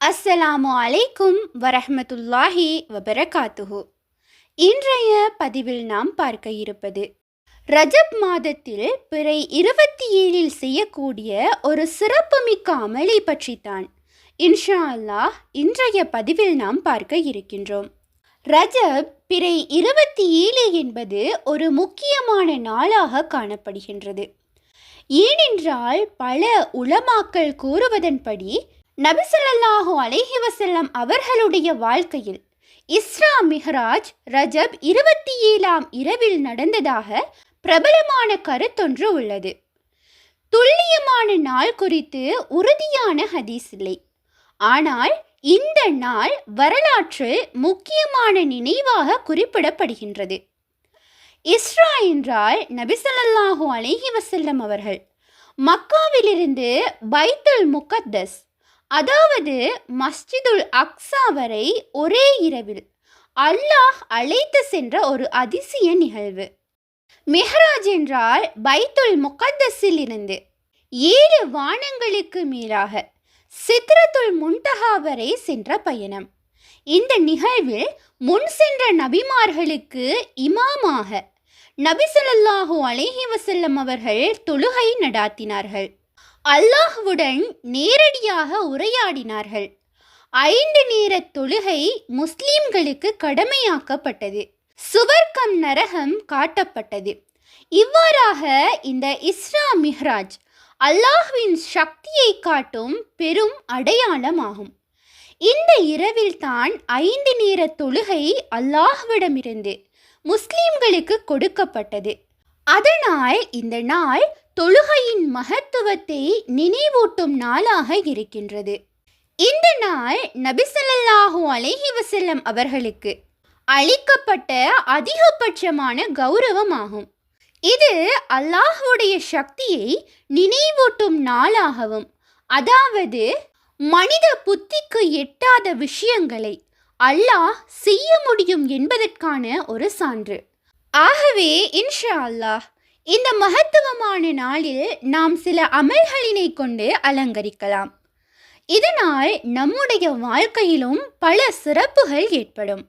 அஸ்ஸலாமு அலைக்கும் வரஹமத்துல்லாஹி வபரகாத்துஹு. இன்றைய பதிவில் நாம் பார்க்க இருப்பது ரஜப் மாதத்தில் பிறை இருபத்தி ஏழில் செய்யக்கூடிய ஒரு சிறப்புமிக்க அமளி பற்றித்தான். இன்ஷா அல்லாஹ் இன்றைய பதிவில் நாம் பார்க்க இருக்கின்றோம். ரஜப் பிறை இருபத்தி ஏழு என்பது ஒரு முக்கியமான நாளாக காணப்படுகின்றது. ஏனென்றால் பல உளமாக்கல் கூறுவதன்படி நபிசல்லாஹு அலேஹி வசல்லம் அவர்களுடைய வாழ்க்கையில் இஸ்ரா மிஹராஜ் ரஜப் இருபத்தி ஏழாம் இரவில் நடந்ததாக பிரபலமான கருத்தொன்று உள்ளது. துல்லியமான நாள் குறித்து உறுதியான ஹதீஸ் இல்லை. ஆனால் இந்த நாள் வரலாற்றில் முக்கியமான நினைவாக குறிப்பிடப்படுகின்றது. இஸ்ரா என்றால் நபிசல்லாஹு அலேஹி வசல்லம் அவர்கள் மக்காவிலிருந்து பைத்துல் முகத்தஸ் அதாவது மஸ்ஜிதுல் அக்ஸா வரை ஒரே இரவில் அல்லாஹ் அழைத்து சென்ற ஒரு அதிசய நிகழ்வு. மெஹராஜ் என்றால் பைத்துல் முகத்தஸில் இருந்து ஏழு வானங்களுக்கு மேலாக சித்ரத்துல் முன்தஹா வரை சென்ற பயணம். இந்த நிகழ்வில் முன் சென்ற நபிமார்களுக்கு இமாமாக நபி அலேஹி வசல்லம் அவர்கள் தொழுகை நடாத்தினார்கள். அல்லாஹ்வுடன் நேரடியாக உரையாடினார்கள். ஐந்து நேர தொழுகை முஸ்லிம்களுக்கு கடமையாக்கப்பட்டது. சுவர்க்கம் நரகம் காட்டப்பட்டது. இவ்வாறாக இந்த இஸ்ரா மிஹ்ராஜ் அல்லாஹ்வின் சக்தியை காட்டும் பெரும் அடையாளமாகும். இந்த இரவில் தான் ஐந்து நேர தொழுகை அல்லாஹ்விடமிருந்து முஸ்லிம்களுக்கு கொடுக்கப்பட்டது. அதனால் இந்த நாள் தொழுகையின் மகத்துவத்தை நினைவூட்டும் நாளாக இருக்கின்றது. இந்த நாள் நபிசல்லாஹூ அலைஹி வசல்லம் அவர்களுக்கு அளிக்கப்பட்ட அதிகபட்சமான கௌரவமாகும். இது அல்லாஹுடைய சக்தியை நினைவூட்டும் நாளாகவும் அதாவது மனித புத்திக்கு எட்டாத விஷயங்களை அல்லாஹ் செய்ய முடியும் என்பதற்கான ஒரு சான்று. ஆகவே இன்ஷா அல்லாஹ் இந்த மகத்துவமான நாளில் நாம் சில அமல்களினை கொண்டு அலங்கரிக்கலாம். இதனால் நம்முடைய வாழ்க்கையிலும் பல சிறப்புகள் ஏற்படும்.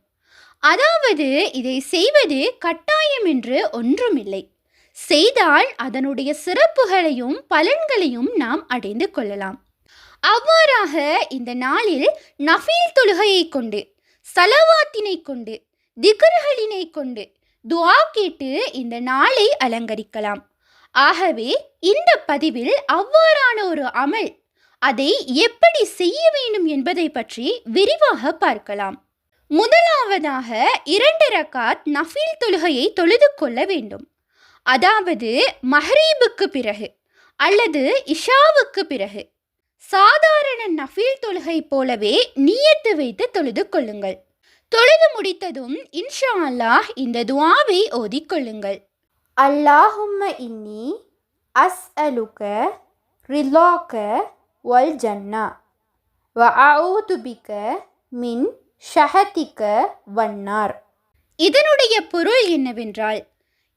அதாவது இதை செய்வது கட்டாயம் என்று ஒன்றுமில்லை. செய்தால் அதனுடைய சிறப்புகளையும் பலன்களையும் நாம் அடைந்து கொள்ளலாம். அவ்வாறாக இந்த நாளில் நஃபீல் தொழுகையை கொண்டு சலவாத்தினை கொண்டு திகர்களினை கொண்டு துவா கேட்டு இந்த நாளை அலங்கரிக்கலாம். ஆகவே இந்த பதிவில் அவ்வாறான ஒரு அமல் அதை எப்படி செய்ய வேண்டும் என்பதை பற்றி விரிவாக பார்க்கலாம். முதலாவதாக இரண்டு ரக்காத் நஃபீல் தொழுகையை தொழுது கொள்ள வேண்டும். அதாவது மஹரீபுக்கு பிறகு அல்லது இஷாவுக்கு பிறகு. சாதாரண நஃபீல் தொழுகை போலவே நீயத்து வைத்து தொழுது கொள்ளுங்கள். தொழுது முடித்ததும் இன்ஷா அல்லாஹ் இந்த துவாவை ஓதிக்கொள்ளுங்கள். அல்லாஹும்ம இன்னி அஸ் அலுக ரிலாக்க வல் ஜன்னா. வ அவுதுபிக்க மின் ஷஹதிக்க வன்னார் இதனுடைய பொருள் என்னவென்றால்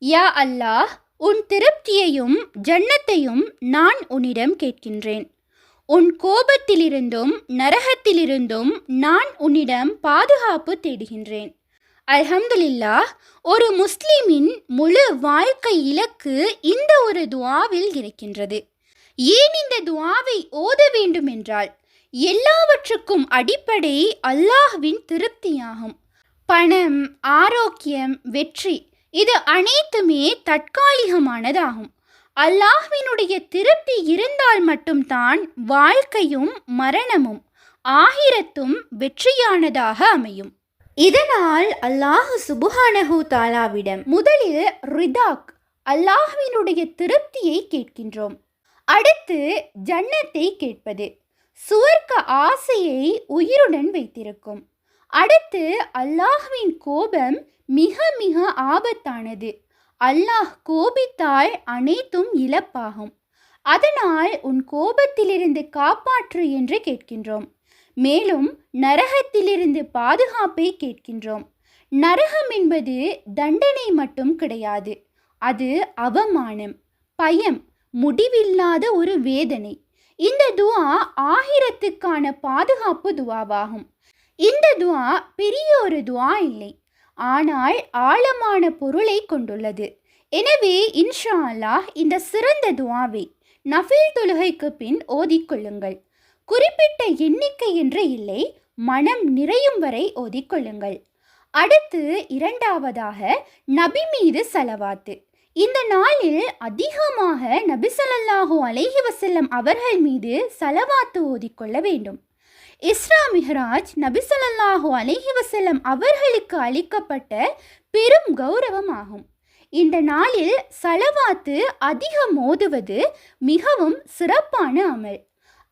யா அல்லாஹ் உன் திருப்தியையும் ஜன்னத்தையும் நான் உன்னிடம் கேட்கின்றேன். உன் கோபத்திலிருந்தும் நரகத்திலிருந்தும் நான் உன்னிடம் பாதுகாப்பு தேடுகின்றேன். அல்ஹம்துலில்லாஹ் ஒரு முஸ்லிமின் முழு வாழ்க்கை இலக்கு இந்த ஒரு துவாவில் இருக்கின்றது. ஏன் இந்த துவாவை ஓத வேண்டும் என்றால் எல்லாவற்றுக்கும் அடிப்படை அல்லாஹ்வின் திருப்தியாகும். பணம் ஆரோக்கியம் வெற்றி இது அனைத்துமே தற்காலிகமானதாகும். அல்லாஹ்வினுடைய திருப்தி இருந்தால் மட்டும்தான் வாழ்க்கையும் மரணமும் ஆகிரத்தும் வெற்றியானதாக அமையும். இதனால் அல்லாஹ் சுபுஹானஹு தாலாவிடம் முதலில் ரிதாக் அல்லாஹ்வினுடைய திருப்தியை கேட்கின்றோம். அடுத்து ஜன்னத்தை கேட்பது சுவர்க்க ஆசையை உயிருடன் வைத்திருக்கும். அடுத்து அல்லாஹ்வின் கோபம் மிக மிக ஆபத்தானது. அல்லாஹ் கோபித்தால் அனைத்தும் இழப்பாகும். அதனால் உன் கோபத்திலிருந்து காப்பாற்று என்று கேட்கின்றோம். மேலும் நரகத்திலிருந்து பாதுகாப்பை கேட்கின்றோம். நரகம் என்பது தண்டனை மட்டும் கிடையாது. அது அவமானம் பயம் முடிவில்லாத ஒரு வேதனை. இந்த துவா ஆகிரத்துக்கான பாதுகாப்பு துவாவாகும். இந்த துவா பெரிய ஒரு துவா இல்லை. ஆனால் ஆழமான பொருளை கொண்டுள்ளது. எனவே இன்ஷா அல்லாஹ் இந்த சிறந்த துவாவை நஃபில் தொழுகைக்கு பின் ஓதிக்கொள்ளுங்கள் குறிப்பிட்ட எண்ணிக்கை என்று இல்லை மனம் நிறையும் வரை ஓதிக்கொள்ளுங்கள் அடுத்து இரண்டாவதாக நபி மீது செலவாத்து. இந்த நாளில் அதிகமாக நபி ஸல்லல்லாஹு அலைஹி வசல்லம் அவர்கள் மீது செலவாத்து ஓதிக்கொள்ள வேண்டும். இஸ்ரா மிஹராஜ் நபி ஸல்லல்லாஹு அலைஹி வஸல்லம் அவர்களுக்கு அளிக்கப்பட்ட பெரும் கௌரவமாகும். இந்த நாளில் சலவாத்து அதிகம் மோதுவது மிகவும் சிறப்பான அமல்.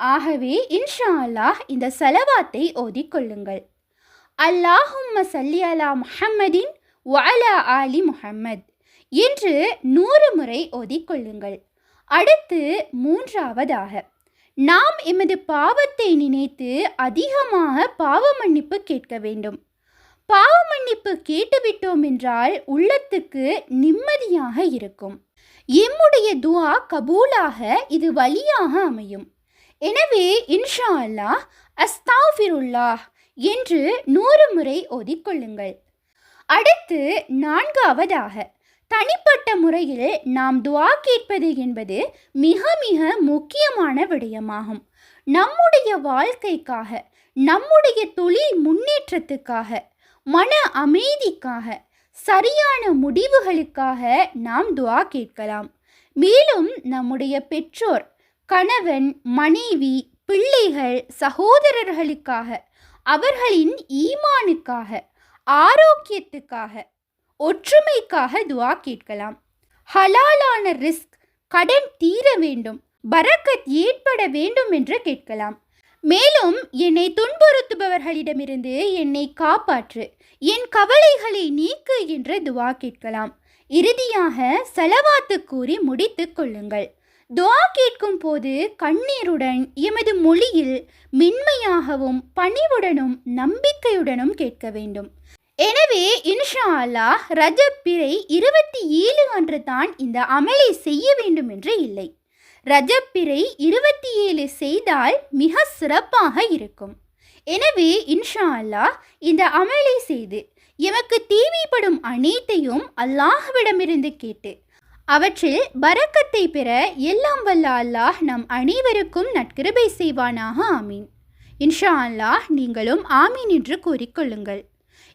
ஆகவே இன்ஷா அல்லாஹ் இந்த சலவாத்தை ஓதிக்கொள்ளுங்கள் அல்லாஹும்ம சல்லி அலா முஹம்மதின் வஅலா ஆலி முஹம்மத் என்று நூறு முறை ஓதிக்கொள்ளுங்கள் அடுத்து மூன்றாவதாக. நாம் எமது பாவத்தை நினைத்து அதிகமாக பாவ மன்னிப்பு கேட்க வேண்டும். பாவ மன்னிப்பு கேட்டுவிட்டோம் என்றால் உள்ளத்துக்கு நிம்மதியாக இருக்கும். எம்முடைய துவா கபூலாக இது வழியாக அமையும். எனவே இன்ஷா அல்லாஹ் அஸ்தாஃபிருல்லாஹ் என்று நூறு முறை ஓதிக்கொள்ளுங்கள். அடுத்து நான்காவதாக தனிப்பட்ட முறையில் நாம் துவா கேட்பது என்பது மிக மிக முக்கியமான விடயமாகும். நம்முடைய வாழ்க்கைக்காக நம்முடைய தொழில் முன்னேற்றத்துக்காக மன அமைதிக்காக சரியான முடிவுகளுக்காக நாம் துவா கேட்கலாம். மேலும் நம்முடைய பெற்றோர் கணவன் மனைவி பிள்ளைகள் சகோதரர்களுக்காக அவர்களின் ஈமானுக்காக ஆரோக்கியத்துக்காக ஒற்றுமைக்காக துவா கேட்கலாம். ஹலாலான ரிஸ்க் கடன் தீர வேண்டும் பரக்கத் ஏற்பட வேண்டும் என்று கேட்கலாம். மேலும் என்னை துன்புறுத்துபவர்களிடமிருந்து என்னை காப்பாற்று என் கவலைகளை நீக்கு என்று துவா கேட்கலாம். இறுதியாக செலவாத்து கூறி முடித்து கொள்ளுங்கள். துவா கேட்கும் போது கண்ணீருடன் எமது மொழியில் மென்மையாகவும் பணிவுடனும் நம்பிக்கையுடனும் கேட்க வேண்டும். எனவே இன்ஷா அல்லாஹ் ரஜப் பிறை இருபத்தி ஏழு அன்று தான் இந்த அமலை செய்ய வேண்டும் என்று இல்லை. ரஜப் பிறை இருபத்தி ஏழு செய்தால் மிக சிறப்பாக இருக்கும். எனவே இன்ஷா அல்லாஹ் இந்த அமலை செய்து எமக்கு தேவைப்படும் அனைத்தையும் அல்லாஹ்விடமிருந்து கேட்டு அவற்றில் பரக்கத்தை பெற எல்லாம் வல்ல அல்லாஹ் நம் அனைவருக்கும் நட்கிருபை செய்வானாக ஆமீன். இன்ஷா அல்லாஹ் நீங்களும் ஆமீன் என்று கூறிக்கொள்ளுங்கள்.